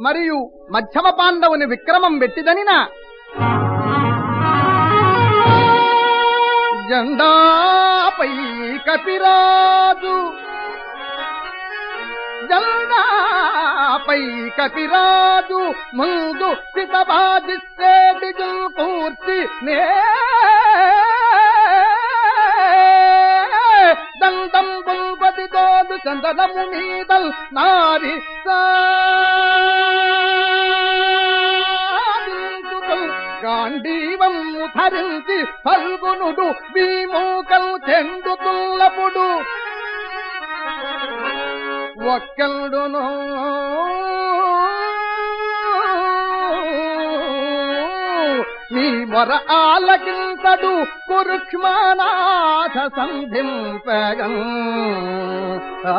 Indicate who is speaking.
Speaker 1: మరియు మధ్యమ పాండవుని విక్రమం వెట్టిదనిన. జెండాపై కపిరాజు. జెండాపై కపిరాజు ముందు సితబాజిస్తేటిజుల్ కూర్చి నే. దండం బుల్బది తోడు చందనము మీదల్ నారి సా. గాంధీవం ధరించి ఫల్గునుడు భీమూకం చెండుతుల్లపుడు ఒక్కడును నీ మొర ఆలకింతడు కురుక్ష్మనాథ సంధింపగం. ఆ,